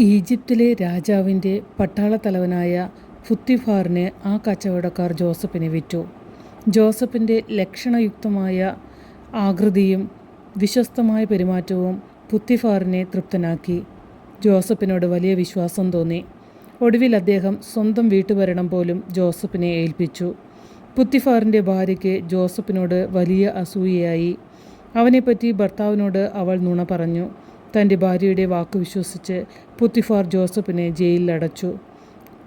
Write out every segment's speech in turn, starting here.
ഈജിപ്തിലെ രാജാവിന്റെ പട്ടാളത്തലവനായ ഫുത്തിഫാറിന് ആ കച്ചവടക്കാർ ജോസഫിനെ വിറ്റു. ജോസഫിന്റെ ലക്ഷണയുക്തമായ ആകൃതിയും വിശ്വസ്തമായ പെരുമാറ്റവും പുത്തിഫാറിനെ തൃപ്തനാക്കി. ജോസഫിനോട് വലിയ വിശ്വാസം തോന്നി. ഒടുവിൽ അദ്ദേഹം സ്വന്തം വീട്ടുഭരണം പോലും ജോസഫിനെ ഏൽപ്പിച്ചു. പുത്തിഫാറിന്റെ ഭാര്യയ്ക്ക് ജോസഫിനോട് വലിയ അസൂയയായി. അവനെപ്പറ്റി ഭർത്താവിനോട് അവൾ നുണ പറഞ്ഞു. തന്റെ ഭാര്യയുടെ വാക്ക് വിശ്വസിച്ച് പുത്തിഫാർ ജോസഫിനെ ജയിലിൽ ജയിലിലടച്ചു.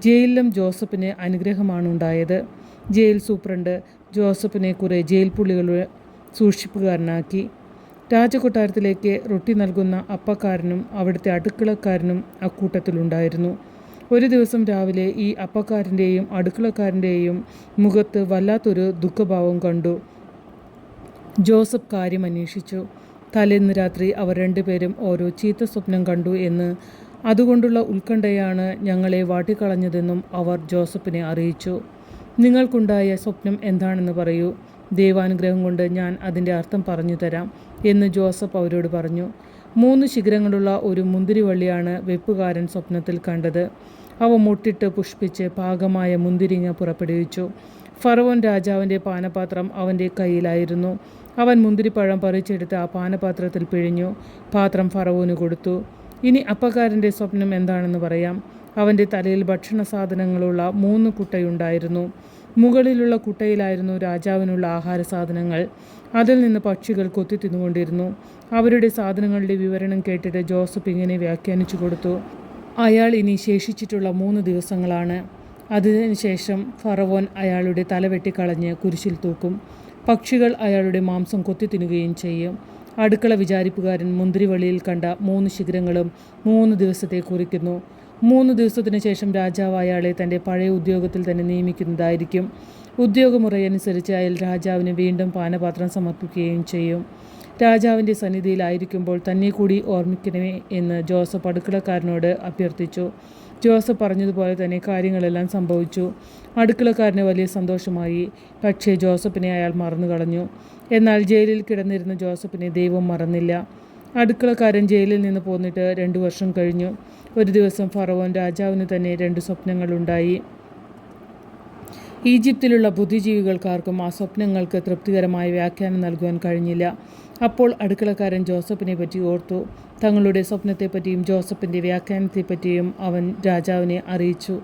ജയിലിലും ജോസഫിന് അനുഗ്രഹമാണ് ഉണ്ടായത് ജയിൽ സൂപ്രണ്ട് ജോസഫിനെ കുറെ ജയിൽപ്പുള്ളികളുടെ സൂക്ഷിപ്പുകാരനാക്കി. രാജകൊട്ടാരത്തിലേക്ക് റൊട്ടി നൽകുന്ന അപ്പക്കാരനും അവിടുത്തെ അടുക്കളക്കാരനും അക്കൂട്ടത്തിലുണ്ടായിരുന്നു. ഒരു ദിവസം രാവിലെ ഈ അപ്പക്കാരന്റെയും അടുക്കളക്കാരന്റെയും മുഖത്ത് വല്ലാത്തൊരു ദുഃഖഭാവം കണ്ടു. ജോസഫ് കാര്യമന്വേഷിച്ചു. തലേന്ന് രാത്രി അവർ രണ്ടുപേരും ഓരോ ചീത്ത സ്വപ്നം കണ്ടു എന്ന് അതുകൊണ്ടുള്ള ഉത്കണ്ഠയാണ് ഞങ്ങളെ വാട്ടിക്കളഞ്ഞതെന്നും അവർ ജോസഫിനെ അറിയിച്ചു. നിങ്ങൾക്കുണ്ടായ സ്വപ്നം എന്താണെന്ന് പറയൂ. ദൈവാനുഗ്രഹം കൊണ്ട് ഞാൻ അതിന്റെ അർത്ഥം പറഞ്ഞു തരാം എന്ന് ജോസഫ് അവരോട് പറഞ്ഞു. മൂന്ന് ശിഖരങ്ങളുള്ള ഒരു മുന്തിരിവള്ളിയാണ് വെപ്പുകാരൻ സ്വപ്നത്തിൽ കണ്ടത്. അവ മുട്ടിട്ട് പുഷ്പിച്ച് പാകമായ മുന്തിരിങ്ങ പുറപ്പെടുവിച്ചു. ഫറവോൻ രാജാവിന്റെ പാനപാത്രം അവന്റെ കയ്യിലായിരുന്നു. അവൻ മുന്തിരിപ്പഴം പറിച്ചെടുത്ത് ആ പാനപാത്രത്തിൽ പിഴിഞ്ഞു. പാത്രം ഫറവോന് കൊടുത്തു. ഇനി അപ്പക്കാരന്റെ സ്വപ്നം എന്താണെന്ന് പറയാം. അവന്റെ തലയിൽ ഭക്ഷണ സാധനങ്ങളുള്ള മൂന്ന് കുട്ടയുണ്ടായിരുന്നു. മുകളിലുള്ള കുട്ടയിലായിരുന്നു രാജാവിനുള്ള ആഹാര സാധനങ്ങൾ അതിൽ നിന്ന് പക്ഷികൾ കൊത്തി തിന്നുകൊണ്ടിരുന്നു അവരുടെ സാധനങ്ങളുടെ വിവരണം കേട്ടിട്ട് ജോസഫ് ഇങ്ങനെ വ്യാഖ്യാനിച്ചു കൊടുത്തു. അയാൾ ഇനി ശേഷിച്ചിട്ടുള്ള മൂന്ന് ദിവസങ്ങളാണ്. അതിനുശേഷം ഫറവോൻ അയാളുടെ തല വെട്ടിക്കളഞ്ഞ് കുരിശിൽ തൂക്കും. പക്ഷികൾ അയാളുടെ മാംസം കൊത്തി തിന്നുകയും ചെയ്യും. അടുക്കള വിചാരിപ്പുകാരൻ മുന്തിരിവള്ളിയിൽ കണ്ട മൂന്ന് ശിഖരങ്ങളും മൂന്ന് ദിവസത്തെ കുറിക്കുന്നു. മൂന്ന് ദിവസത്തിനു ശേഷം രാജാവ് അയാളെ തന്റെ പഴയ ഉദ്യോഗത്തിൽ തന്നെ നിയമിക്കുന്നതായിരിക്കും. ഉദ്യോഗമുറയനുസരിച്ച് അയാൾ രാജാവിന് വീണ്ടും പാനപാത്രം സമർപ്പിക്കുകയും ചെയ്യും. രാജാവിന്റെ സന്നിധിയിലായിരിക്കുമ്പോൾ തന്നെ കൂടി ഓർമ്മിക്കണമേ എന്ന് ജോസഫ് അടുക്കളക്കാരനോട് അഭ്യർത്ഥിച്ചു. ജോസഫ് പറഞ്ഞതുപോലെ തന്നെ കാര്യങ്ങളെല്ലാം സംഭവിച്ചു. അടുക്കളക്കാരന് വലിയ സന്തോഷമായി. പക്ഷേ ജോസഫിനെ അയാൾ മറന്നു കളഞ്ഞു എന്നാൽ ജയിലിൽ കിടന്നിരുന്ന ജോസഫിനെ ദൈവം മറന്നില്ല. അടുക്കളക്കാരൻ ജയിലിൽ നിന്ന് പോന്നിട്ട് രണ്ടു വർഷം കഴിഞ്ഞു. ഒരു ദിവസം ഫറവോൻ രാജാവിന് തന്നെ രണ്ട് സ്വപ്നങ്ങളുണ്ടായി. ഈജിപ്തിലുള്ള ബുദ്ധിജീവികൾക്കാർക്കും ആ സ്വപ്നങ്ങൾക്ക് തൃപ്തികരമായ വ്യാഖ്യാനം നൽകുവാൻ കഴിഞ്ഞില്ല. അപ്പോൾ അടുക്കളക്കാരൻ ജോസഫിനെ പറ്റി ഓർത്തു. തങ്ങളുടെ സ്വപ്നത്തെപ്പറ്റിയും ജോസഫിന്റെ വ്യാഖ്യാനത്തെപ്പറ്റിയും അവൻ രാജാവിനെ അറിയിച്ചു.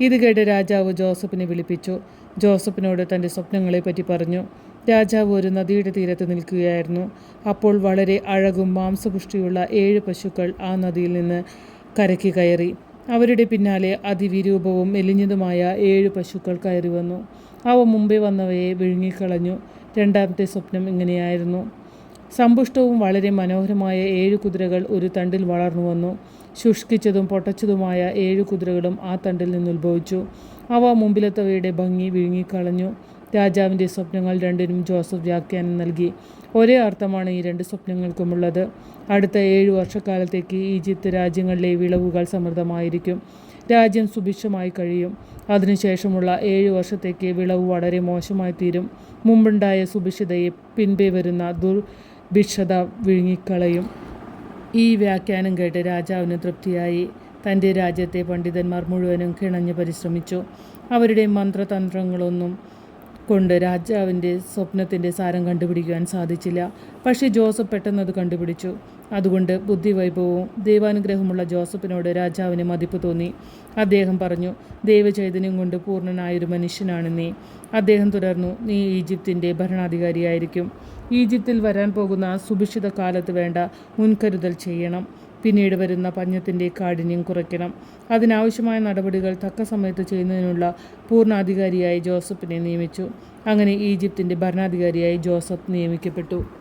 ഇത് കേട്ട് രാജാവ് ജോസഫിനെ വിളിപ്പിച്ചു. ജോസഫിനോട് തന്റെ സ്വപ്നങ്ങളെപ്പറ്റി പറഞ്ഞു. രാജാവ് ഒരു നദിയുടെ തീരത്ത് നിൽക്കുകയായിരുന്നു. അപ്പോൾ വളരെ അഴകും മാംസപുഷ്ടിയുള്ള ഏഴ് പശുക്കൾ ആ നദിയിൽ നിന്ന് കരയ്ക്ക് കയറി. അവരുടെ പിന്നാലെ അതിവിരൂപവും മെലിഞ്ഞതുമായ ഏഴ് പശുക്കൾ കയറി വന്നു അവ മുമ്പേ വന്നവയെ വിഴുങ്ങിക്കളഞ്ഞു. രണ്ടാമത്തെ സ്വപ്നം ഇങ്ങനെയായിരുന്നു. സമ്പുഷ്ടവും വളരെ മനോഹരമായ ഏഴ് കുതിരകൾ ഒരു തണ്ടിൽ വളർന്നു വന്നു ശുഷ്കിച്ചതും പൊട്ടച്ചതുമായ ഏഴ് കുതിരകളും ആ തണ്ടിൽ നിന്നുത്ഭവിച്ചു. അവ മുമ്പിലത്തവയുടെ ഭംഗി വിഴുങ്ങിക്കളഞ്ഞു. രാജാവിന്റെ സ്വപ്നങ്ങൾ രണ്ടിനും ജോസഫ് വ്യാഖ്യാനം നൽകി. ഒരേ അർത്ഥമാണ് ഈ രണ്ട് സ്വപ്നങ്ങൾക്കുമുള്ളത്. അടുത്ത ഏഴു വർഷക്കാലത്തേക്ക് ഈജിപ്ത് രാജ്യങ്ങളിലെ വിളവുകൾ സമൃദ്ധമായിരിക്കും. രാജ്യം സുഭിക്ഷമായി കഴിയും. അതിനുശേഷമുള്ള ഏഴ് വർഷത്തേക്ക് വിളവ് വളരെ മോശമായി തീരും മുമ്പുണ്ടായ സുഭിക്ഷതയെ പിൻപേ വരുന്ന ദുർഭിക്ഷത വിഴുങ്ങിക്കളയും. ഈ വ്യാഖ്യാനം കേട്ട് രാജാവിന് തൃപ്തിയായി. തന്റെ രാജ്യത്തെ പണ്ഡിതന്മാർ മുഴുവനും കിണഞ്ഞ് പരിശ്രമിച്ചു. അവരുടെ മന്ത്രതന്ത്രങ്ങളൊന്നും കൊണ്ട് രാജാവിന്റെ സ്വപ്നത്തിന്റെ സാരം കണ്ടുപിടിക്കുവാൻ സാധിച്ചില്ല. പക്ഷേ ജോസഫ് പെട്ടെന്നത് കണ്ടുപിടിച്ചു. അതുകൊണ്ട് ബുദ്ധിവൈഭവവും ദൈവാനുഗ്രഹമുള്ള ജോസഫിനോട് രാജാവിന് മതിപ്പ് തോന്നി. അദ്ദേഹം പറഞ്ഞു, ദൈവചൈതന്യം കൊണ്ട് പൂർണനായൊരു മനുഷ്യനാണ് നീ. അദ്ദേഹം തുടർന്നു, നീ ഈജിപ്തിന്റെ ഭരണാധികാരിയായിരിക്കും. ഈജിപ്തിൽ വരാൻ പോകുന്ന സുഭിക്ഷിത കാലത്ത് വേണ്ട മുൻകരുതൽ ചെയ്യണം. പിന്നീട് വരുന്ന പഞ്ഞത്തിന്റെ കാഠിന്യം കുറയ്ക്കണം. അതിനാവശ്യമായ നടപടികൾ തക്ക സമയത്ത് ചെയ്യുന്നതിനുള്ള പൂർണാധികാരിയായി ജോസഫിനെ നിയമിച്ചു. അങ്ങനെ ഈജിപ്തിന്റെ ഭരണാധികാരിയായി ജോസഫ് നിയമിക്കപ്പെട്ടു.